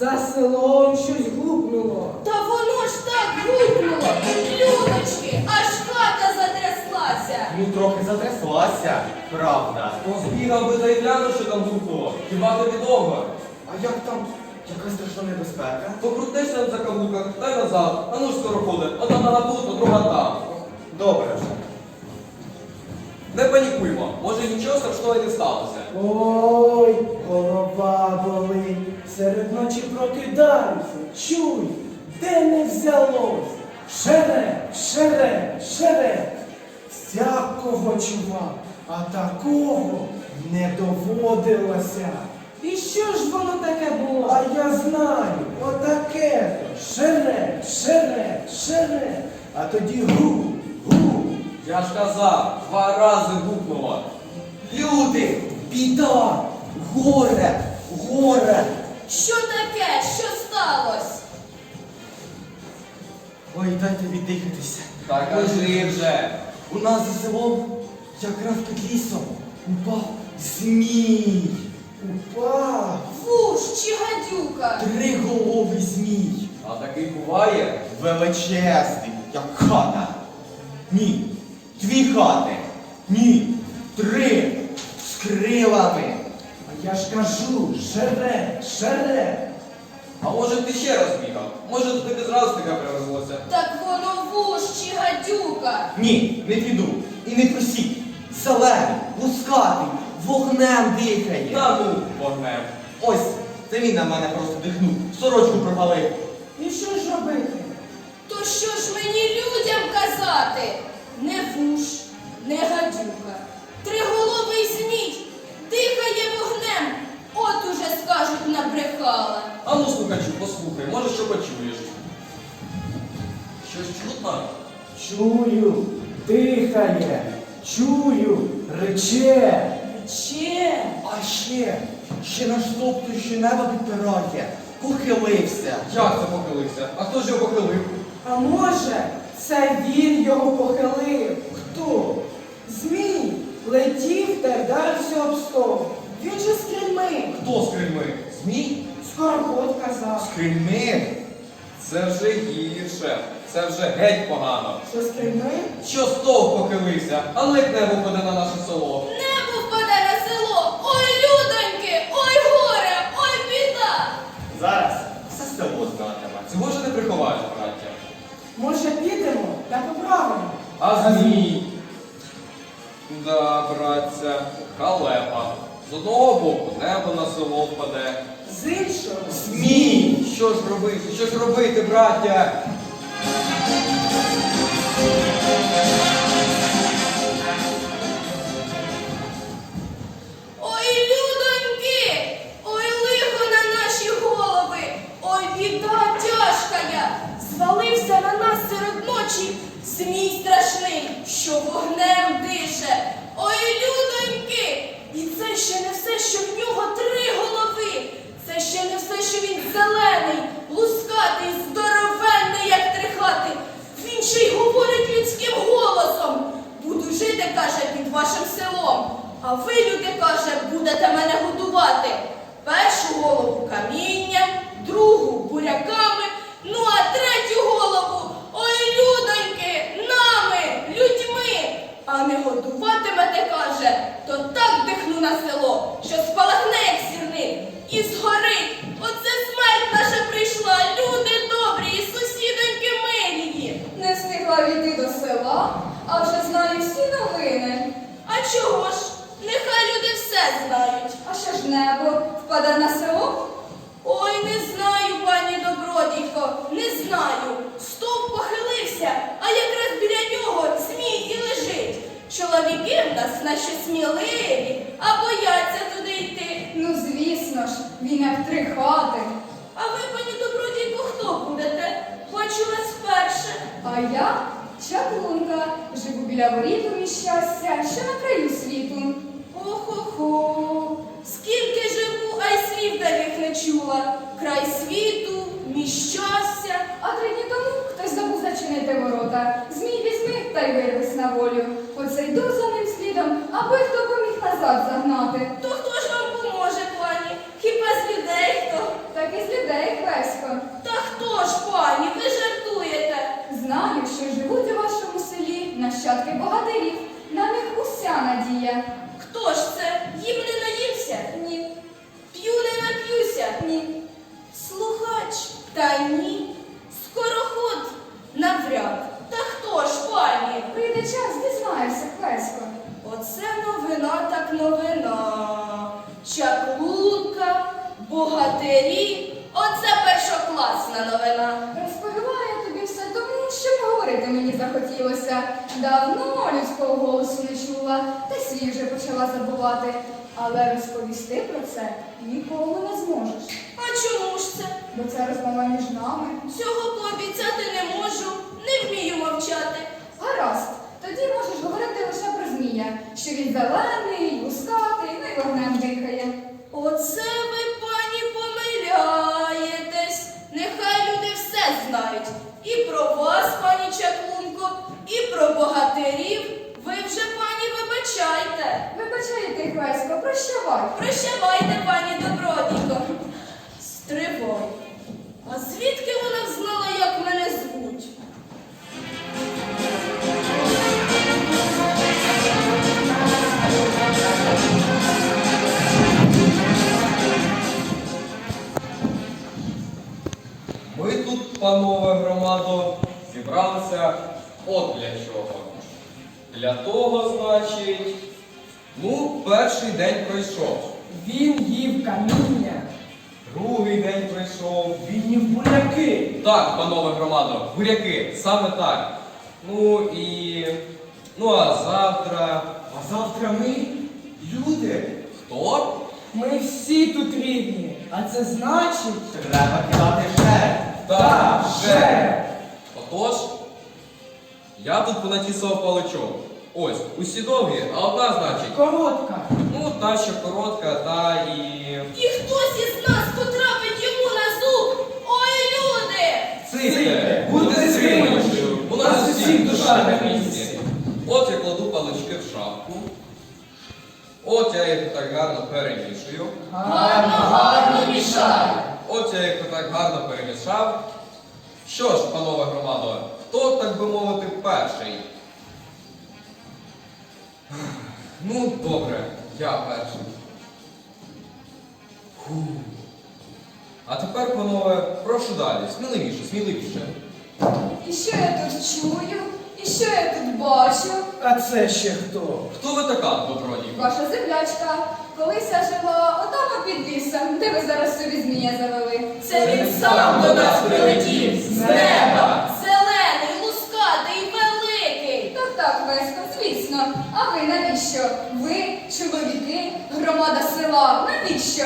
За селом щось гупнуло. Та воно ж так гукнуло. Людочки, аж хата затряслася. Ну трохи затряслася, правда. Ну збігав би та й глянув, що там гукнуло. Хіба тобі довго? А як там? Яка страшна небезпека? Покрутишся на закавуках та й назад. А ну ж скороходи, одна нога тут, а друга там. Добре вже. Не панікуймо, може нічого страшного і не сталося. Ой, голова болить. Серед ночі прокидаюся. Чуй, де не взялось. Шере, шере, шере. Всякого чував, а такого не доводилося. І що ж воно таке було? А я знаю, отаке. Шере, шере, шере. А тоді гу. Я ж казав, два рази гукнуло. Люди! Біда! Горе! Горе! Що таке? Що сталося? Ой, дайте віддихатися. Так кажи вже. У нас за селом, якраз під лісом, упав змій. Упав. Вуж чи гадюка? Триголовий змій. А такий буває. Величезний, як хата. Ні. Дві хати. Ні. Три. З крилами. А я ж кажу, шере, шере. А може ти ще раз бігав? Може тобі зразу таке привезлося? Так воно вуж чи гадюка. Ні, не піду. І не просіть. Зелений, лускатий, вогнем дихає. Та ну, вогнем. Ось, це він на мене просто дихнув. Сорочку пропалив. І що ж робити? То що ж мені людям казати? Не гадюка. Триголовий змій дихає вогнем. От уже скажуть набрехала. А ну слухачу, послухай, може що почуєш. Щось чутно? Чую, дихає, чую, рече. Рече. А ще, ще наш топтуючи небо підпирає. Похилився. Як це похилився? А хто ж його похилив? А може, це він його похилив? Хто? Летів та вдарився об стол. Він же з крильми. Хто з крильми? Змій? Скороход казав. З крильми. Це вже гірше. Це вже геть погано. Що з крильми? Що стовп похилився, а ледь небо впаде на наше село. Небо впаде на село. Ой, людоньки, ой горе, ой біда. Зараз все село знатиме. Цього ж не приховаєш, браття. Може, підемо та поправимо. А змій? Да, братця, халепа. З одного боку небо на село впаде. З іншого. Змій! Що ж робити? Що ж робити, браття? Ой, людоньки, ой, лихо на наші голови, ой, біда тяжкая, звалився на нас серед ночі змій страшний, що вогнем дише. Ой, людоньки, і це ще не все, що в нього три голови. Це ще не все, що він зелений, лускатий, здоровенний, як три хати. Він ще й говорить людським голосом. Буду жити, каже, під вашим селом. А ви, люди, каже, будете мене годувати. Першу голову камінням, другу буряками, ну а третю голову, ой, людоньки, нами, людьми. А не годуватимете, каже, то так дихну на село, що спалахне, як сірник, і згорить. Оце смерть наша прийшла, люди добрі і сусідоньки милії. Не встигла війти до села, а вже знаю всі новини. А чого ж? Нехай люди все знають. А що ж небо впаде на село? Ой, не знаю, пані добродійко, не знаю. Стовп похилився, а якраз біля нього змій і лежить. Чоловіки в нас наші сміливі, а бояться туди йти. Ну, звісно ж, він як три хати. А ви, пані добродійко, хто будете? Бачу вас вперше. А я чаклунка, живу біля воріт у щастя, що на краю світу. Охо-хо, скільки живу, а й слів таких не чула. Край світу, мій щастя. А три дні тому хтось забув зачинити ворота. Змій візьми та й вирвись на волю. Оце йду за ним слідом, аби хто поміг назад загнати. То хто ж вам поможе, пані? Хіба з людей хто? Так і з людей Хвесько. Та хто ж, пані, ви жартуєте? Знаю, що живуть у вашому селі нащадки богатирів. На них уся надія. Хто ж це? Їм не наївся? Ні, П'ю не нап'юся. ні. Слухач, та ні. Скороход навряд. Та хто ж, пані? Прийде час, дізнаєшся, Хвесько. Оце новина так новина. Чаклунка, богатирі. Оце першокласна новина. Що поговорити мені захотілося. Давно людського голосу не чула, та свій вже почала забувати. Але розповісти про це нікому не зможеш. А чому ж це? Бо це розмова між нами. Цього пообіцяти не можу, не вмію мовчати. Гаразд, тоді можеш говорити лише про змія, що він зелений, лускатий, ну й вогнем дихає. Оце ви, пані, помиляєтесь. Нехай люди все знають. І про вас, пані Чаклунко, і про богатирів. Ви вже, пані, вибачайте. Вибачайте, Хвесько, прощавай. Прощавайте, пані Добродіко. Стривай. А звідки вона взнала, як мене звуть? Для того, значить, ну, перший день пройшов, Він їв каміння. другий день пройшов. Він їв буряки. Так, панове громадо, буряки, саме так. Ну і. Ну а завтра. А завтра ми люди. Хто? Ми всі тут рідні. А це значить. Треба кидати ще. Так, ще. Отож, я тут понатісав паличок. Ось, усі довгі, а одна, значить, Коротка. ну, та що коротка, та і. І хтось із нас потрапить йому на зуб. Ой, люди! Ците, будьте стримані. У нас усіх душа на місці. От я кладу палички в шапку. От я їх так гарно перемішую. Гарно, гарно мішай. От я їх так гарно перемішав. Що ж, панове громадо, хто, так би мовити, перший? Ну, добре, я перший. Фу. А тепер, панове, прошу далі. Сміливіше, сміливіше. І що я тут чую? І що я тут бачу? А це ще хто? Хто ви така, добродійко? Ваша землячка, колись я жила отам під лісом, де ви зараз собі змія завели. Це він сам до нас прилетів з неба. Зелений, лускатий, великий. Весько, звісно. А ви навіщо? Ви, чоловіки, громада села, навіщо?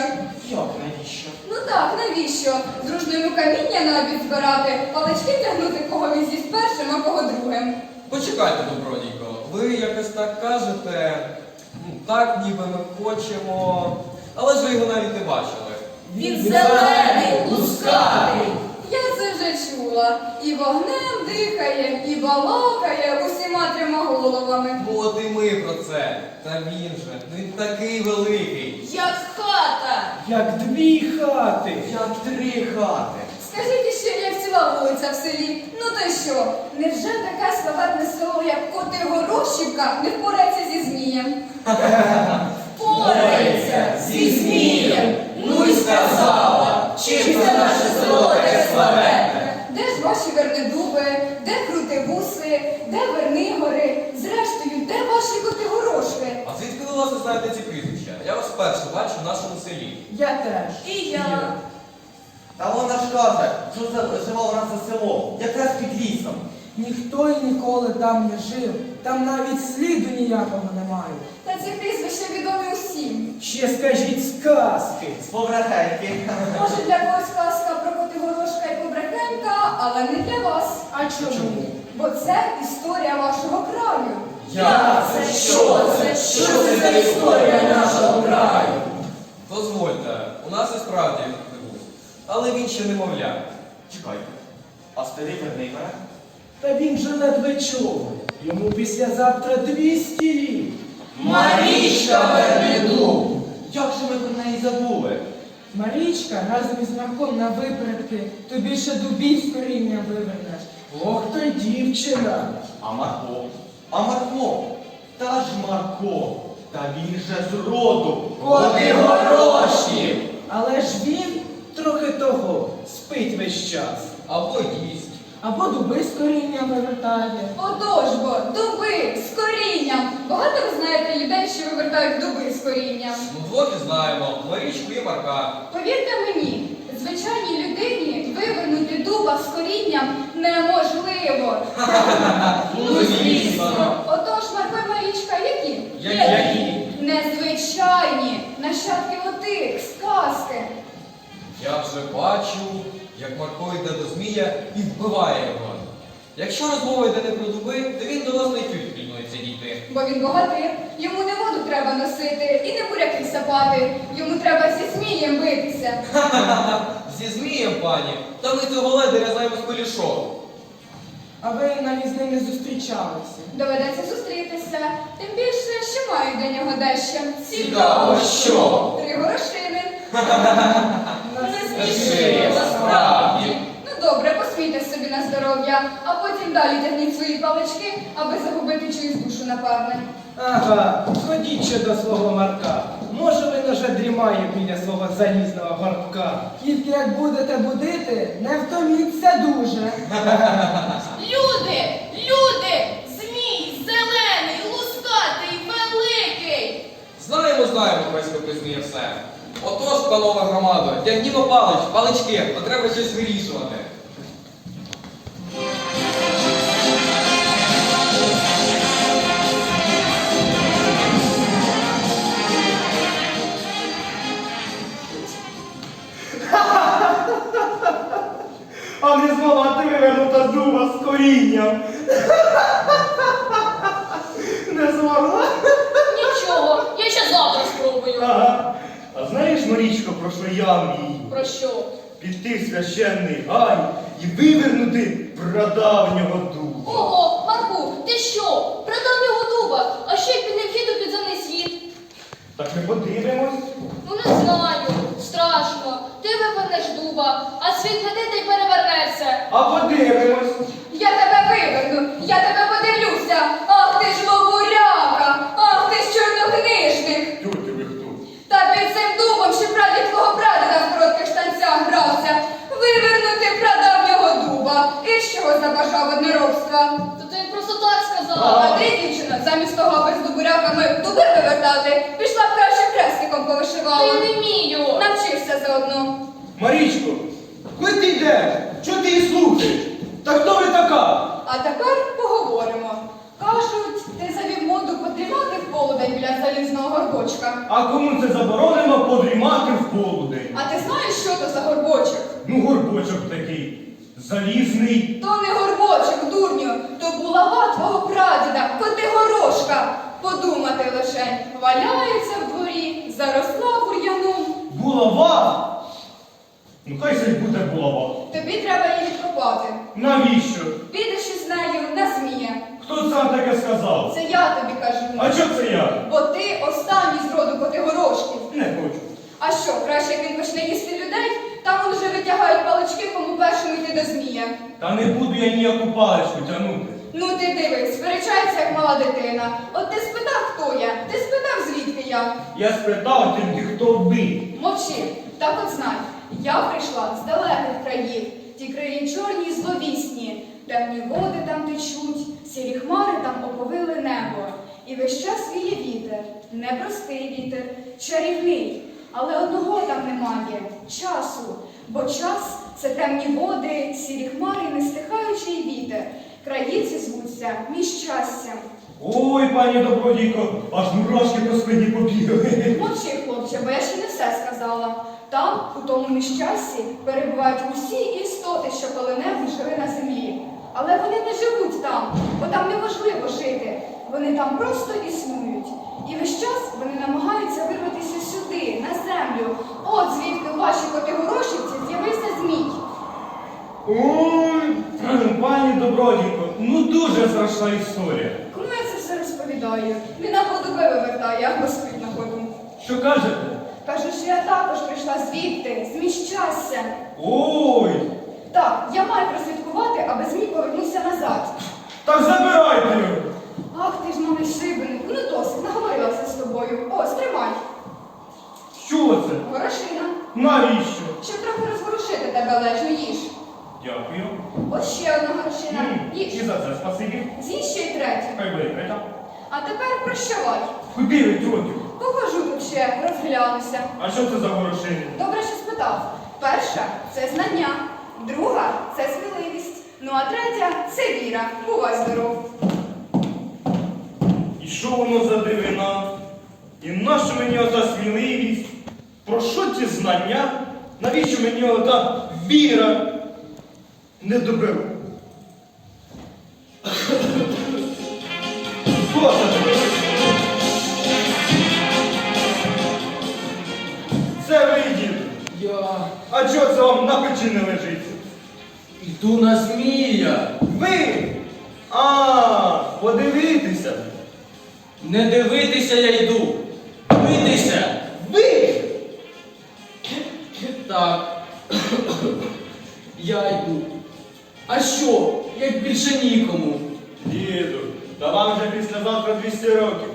Як навіщо? Ну так, навіщо? Дружньому каміння на обід збирати, палички тягнути, кого він з'їсть першим, а кого другим. Почекайте, добродійко. Ви якось так кажете, ну, так ніби ми хочемо, але ж ви його навіть не бачили. Він зелений, лускатий. Я це вже чула. І вогнем дихає, і балакає усіма трьома головами. От і ми про це. Та він же, він такий великий. Як хата. Як дві хати. Як три хати. Скажіть ще, як ціла вулиця в селі. Ну то що, невже таке славетне село, як Котигорошівка, не впорається зі змієм? Порається зі змієм. Ну й сказала, чим це наше село таке славетне. Де ж ваші вернедуби, де крутивуси, де вернигори, зрештою, де ваші котигорошки? А звідки ви власне знаєте ці прізвища? Я вас вперше бачу в нашому селі. Я теж. І я. Та вона ж каже, що це жила у нас за село, якраз під лісом. Ніхто і ніколи там не жив. Там навіть сліду ніякого немає. Та ці прізвища відомі усім. Ще скажіть сказки. З поврахеньки. Може для когось казка про Котигорошка і Побрехенька, але не для вас. А чому? Бо це історія вашого краю. Я це що це? Що це за історія нашого краю? Дозвольте, у нас і справді не був. Але він ще немовля. Чекайте. А старий верний мене? Та він же ледве чув. Йому післязавтра 200 літ. Марічка Вербіду! Як же ми про неї забули? Марічка разом із Марком на випередки тобі ще дубів з корінням вивернеш. Ох то й дівчина. А Марко? А Марко? Та ж Марко! Та він же з роду! Коти гороші! Але ж він трохи того спить весь час. Або їсть. Або дуби з корінням вивертає. Отож бо, дуби з корінням. Багато ви знаєте людей, що вивертають дуби з корінням. Ну, двох і знаємо. Марічку і Марка. Повірте мені, звичайній людині вивернути дуба з корінням неможливо. Ну, звісно. Отож, Марко і Марічка, які? Я- які? Незвичайні, нащадки отих, сказки. Я вже бачу, як Марко йде до Змія і вбиває його. Якщо розмова йде не про дуби, то він до нас не чуть пільнується дійти. Бо він богатир, йому не воду треба носити і не буряки сапати. Йому треба зі змієм битися. Зі Змієм, пані, та ми цього ледаря знаємо з колішок. А ви навіть з ним не зустрічалися. Доведеться зустрітися, тим більше, що мають для нього дещо. Цікаво, що? Три горошини. Не насправді. Добре, посмійте собі на здоров'я, а потім далі тягніть свої палички, аби загубити чиюсь душу, напевне. Ага, ходіть ще до свого Марка. Може він уже дрімає біля свого залізного горбка. Тільки як будете будити, не втоміться дуже. Люди, люди, змій, зелений, лускатий, великий. Знаємо, знаємо, Песько про Змія все. Отож, панове громадо, тягнімо палич, палички, бо треба щось вирішувати. А не змогла ти вивернута дуба з корінням. Не змогла? Нічого, я ще завтра спробую. Ага. А знаєш, Марічко, про що я мрію? Про що? Піти в священний гай і вивернути прадавнього дуба. Ого, Марку, ти що? Продав його дуба, а ще й не вхід у підземний світ. Так ми подивимось. Ну не знаю, страшно. Ти вивернеш дуба, а світ летить та й перевернеться. А подивимось. Я тебе виверну, я тебе подивлюся. Ах ти ж лобуряка, ах ти ж чорнокнижник. Ти ви хто? Та під цим дубом ще прадід твого прадіда в коротких штанцях грався. Вивернути прадавнього дуба. І з чого забажав одноробства? То ти просто так сказала. А ти, дівчина, замість того, аби з дубуряками дуби вивертати, хрестиком Та повишивала. я не вмію. Навчишся заодно. Марічко, куди ти йдеш? Чого ти її слухаєш? Та хто ви така? А тепер поговоримо. Кажуть, ти завів моду подрімати в полудень біля залізного горбочка. А кому це заборонено подрімати в полудень? А ти знаєш, що то за горбочок? Ну, горбочок такий. Залізний. То не горбочок, дурню, то булава твого прадіда, Котигорошка. Подумати лишень, валяється в дворі, заросла бур'яном. Булава? Ну хай собі буде булава. Тобі треба її відкопати. Навіщо? Підеш із нею на змія. Хто вам таке сказав? Це я тобі кажу. А чого це я? Бо ти останній з роду Котигорошків. Не хочу. А що, краще як він почне їсти людей, там он вже витягають палички, кому першому йти до змія. Та не буду я ніяку паличку тягнути. Ну ти дивись, сперечається, як мала дитина. От ти спитав, хто я? Ти спитав, звідки я? Я спитав тільки, хто ви. Мовчи, так от знай, я прийшла з далеких країв, ті краї чорні й зловісні, темні води там течуть, сірі хмари там оповили небо. І весь час віє вітер, непростий вітер, чарівний, але одного там немає часу, бо час це темні води, сірі хмари, нестихаючий вітер. Краї ці звуться щастям. Ой, пані добродійко, аж мурашки по спині побігли. Мовчи, хлопче, бо я ще не все сказала. Там, у тому нещасті, перебувають усі істоти, що коли-небудь жили на землі. Але вони не живуть там, бо там неможливо жити. вони там просто існують. І весь час вони намагаються вирватися сюди, на землю. От звідки у вашій Котигорошівці з'явився змій. Ой, пані Добродіко, ну дуже страшна історія. Кому я це все розповідаю? Він на ходу вивертає, як господь на ходу. Що кажете? Кажу, що я також прийшла звідти, з між щастя. Ой, Так, я маю прослідкувати, аби змій повернувся назад. так забирайте його. Ах ти ж малий шибеник, ну досить, наговорилася з тобою. Ось, тримай. Що це? Горошина. Навіщо? Щоб трохи розворушити тебе лежу, їж. Дякую. Ось ще одна горошина. М, І за це спасибі. З'їж ще й третю. Хай буде третя. А тепер прощавай. Куди ви, тьотю? Покажу тут ще, розглянуся. А що це за горошини? Добре, що спитав. Перша це знання, друга це сміливість. Ну а третя це віра. Бувай здоров. І що воно за дивина? І нащо мені ота сміливість? Про що ті знання? Навіщо мені ота віра? Не добив. Це? Ви. Я А чого це вам на печі не лежить? йду на змія. Ви! А, подивитися. Не дивитися я йду. Битися. Ви! Так. Я йду. А що, як більше нікому? Діду, та вам вже післязавтра 200 років.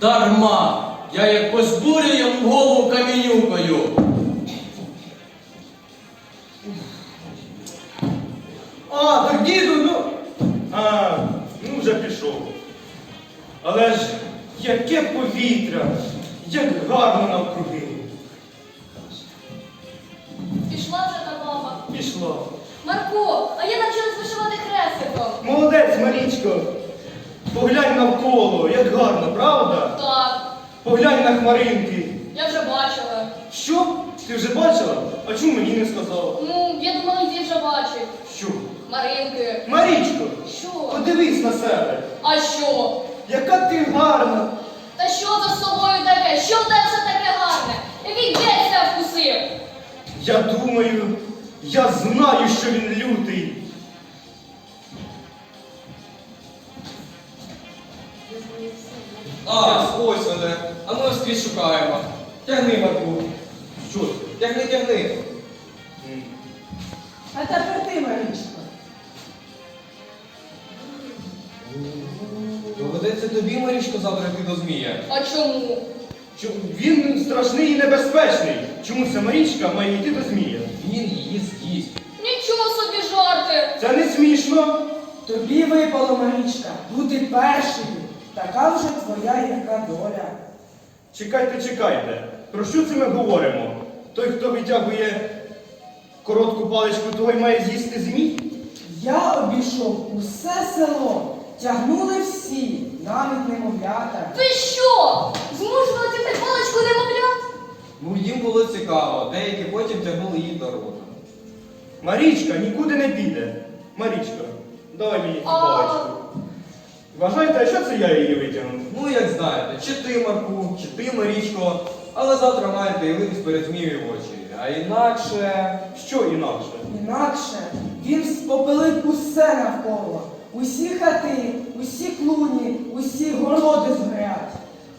Дарма! Я як позбурю йому голову камінюкою. А, так діду, ну. А, ну вже пішов. Але ж яке повітря, як гарно навкруги. Пішла вже та баба. Пішло. Марко, а я навчилась вишивати хрестиком. Молодець, Марічко. Поглянь навколо, як гарно, правда? Так, Поглянь на хмаринки. я вже бачила. Що? Ти вже бачила? А чому мені не сказала? Ну, я думала, ти вже бачив. Що? Маринки. Марічко, Що? подивись на себе. А що? Яка ти гарна. Та що за з собою таке? Що в тебе все таке гарне? Який дядь тебе вкусив? Я думаю, я знаю, що він лютий. А, ось вони. А ми скрізь шукаємо. Тягни, Марку. Що це? Тягни, тягни. А тепер ти, Марічко. Доведеться тобі, Марічко, завтра йти до змія. А чому? Чо- Він страшний і небезпечний. Чому ця Марічка має йти до змія? Він її з'їсть. Нічого собі жарти. Це не смішно. Тобі випало, Марічка, бути першою. Така вже твоя яка доля. Чекайте, чекайте. Про що це ми говоримо? Той, хто витягує коротку паличку, той має з'їсти змій? Я обійшов усе село. Тягнули всі, навіть немовлята. Ви що? Змушували ти паличку немовлят? Ну їм було цікаво, деякі потім тягнули її до рота. Марічка нікуди не піде. Марічка, давай мені цю паличку. Вважаєте, а що це я її витягнув? Ну, як знаєте, чи ти, Марку, чи ти, Марічко, але завтра маєте явитись перед змією в очі. А інакше. Що інакше? Інакше він спопелить усе навколо. Усі хати, усі клуні, усі городи згорять.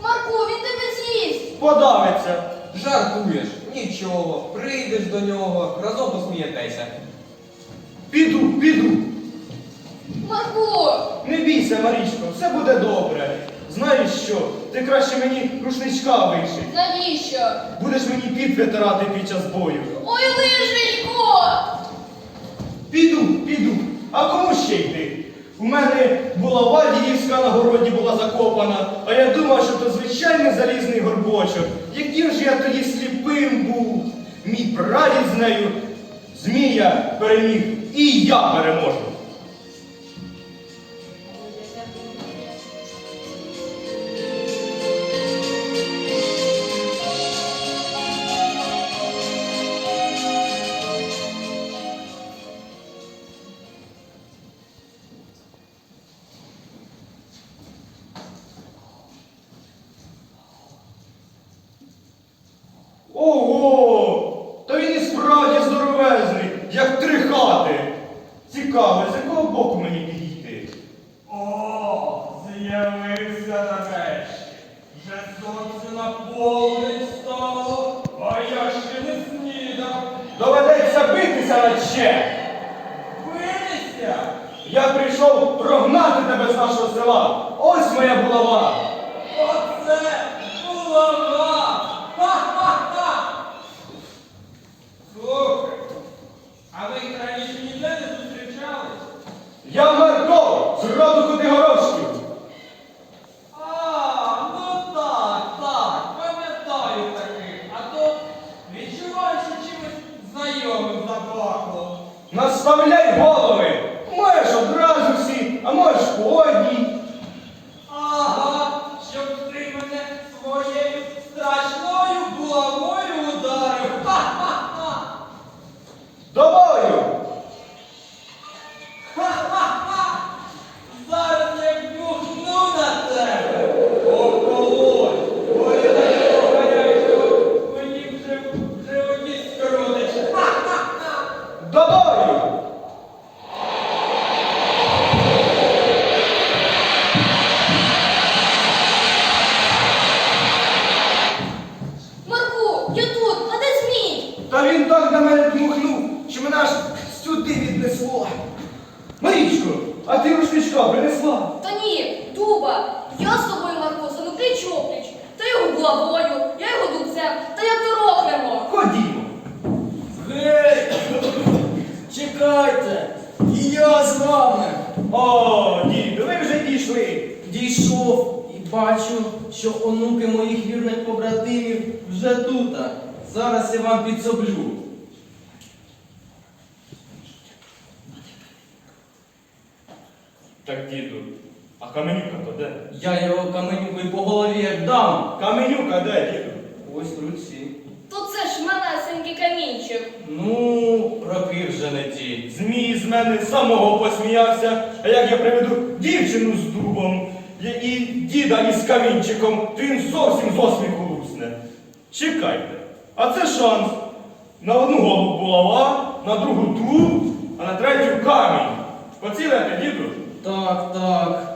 Марко, він тебе з'їсть. Подавиться. Жартуєш, нічого, прийдеш до нього, разом посмієтеся. Піду, піду. Марко, Не бійся, Марічко, все буде добре. Знаєш що? Ти краще мені рушничка виши. навіщо? Будеш мені під витирати під час бою. Ой, лиженько! Піду, піду. А кому ще йти? У мене булава діївська на городі була закопана, а я думав, що то звичайний залізний горбочок. Яким же я тоді сліпим був? Мій прадід з нею змія переміг, і я переможу. Бачу, що онуки моїх вірних побратимів вже тут. Зараз я вам підсоблю. Так, діду, а каменюка то де? Я його каменюку і по голові як дам. Каменюка де, діду? Ось в руці. То це ж малесенький камінчик. Ну, роки вже не ті. Змій з мене самого посміявся, а як я приведу дівчину з дубом і діда із камінчиком, то він зовсім з осміху лусне. Чекайте, а це шанс. На одну голову булава, на другу ту, а на третю камінь. Поцілете, діду? Так, так.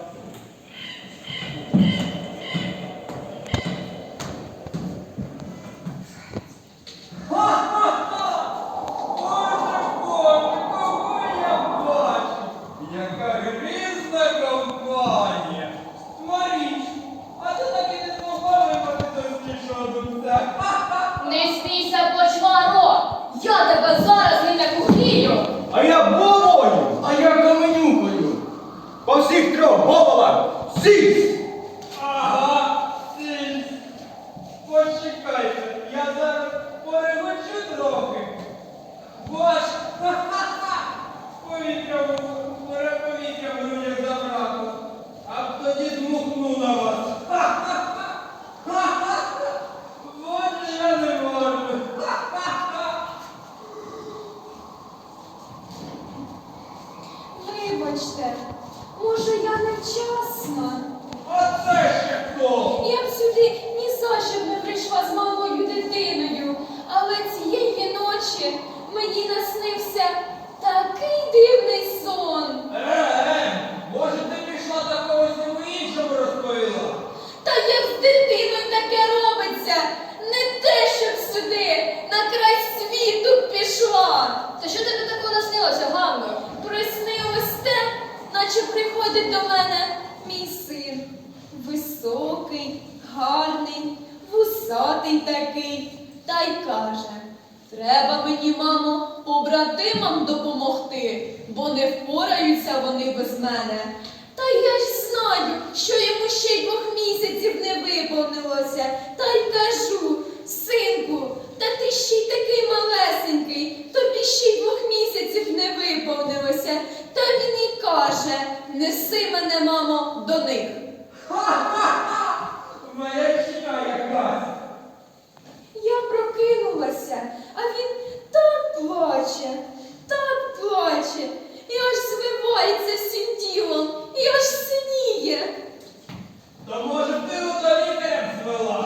Неси мене, мамо, до них. Ха-ха-ха! Маячня якась. Я прокинулася, а він так плаче, так плаче. І аж звивається всім тілом, і аж синіє. Та може ти у лікарем звела?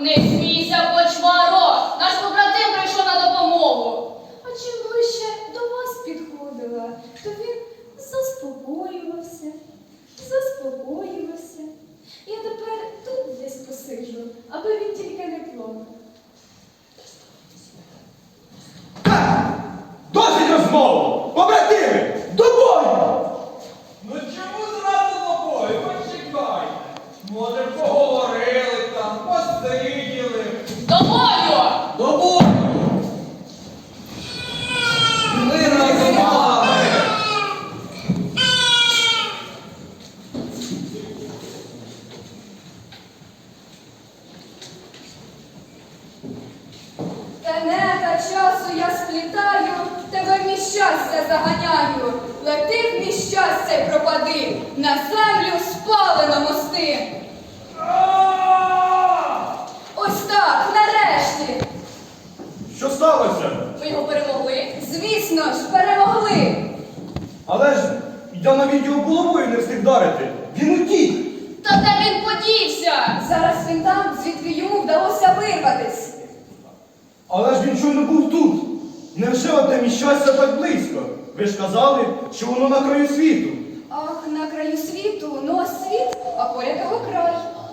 Не смійся, почваро! Наш побратим прийшов на допомогу. А чим ближче до вас підходила, то він заспокоювався, заспокоювався. Я тепер тут десь посиджу, аби він тільки не плакав. Е, досить розмову! Побратим!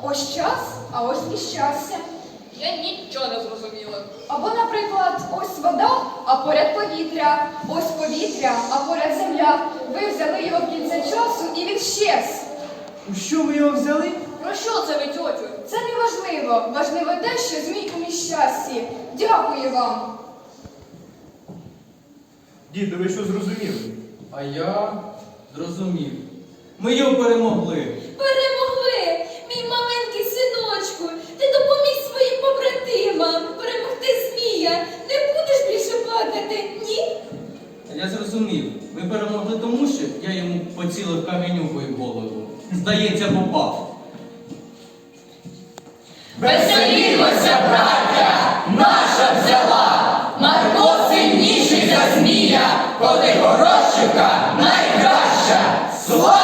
Ось час, а ось і щастя. Я нічого не зрозуміла. Або, наприклад, ось вода, а поряд повітря, ось повітря, а поряд земля. Ви взяли його в кінце часу і він щез. У що ви його взяли? Про що це ви, тьотю? Це не важливо. Важливо те, що змій у мій щасті. Дякую вам. Діду, ви що зрозуміли? А я зрозумів. Ми його перемогли. Перемогли! Мій маленький синочку, ти допоміг своїм побратимам перемогти змія. Не будеш більше плакати, ні? Я зрозумів. Ви перемогли тому, що я йому поцілив каменюкою в голову. Здається, попав. Веселімося, браття, наша взяла, Марко сильніший за змія, коли Горошика найкраща. Слава!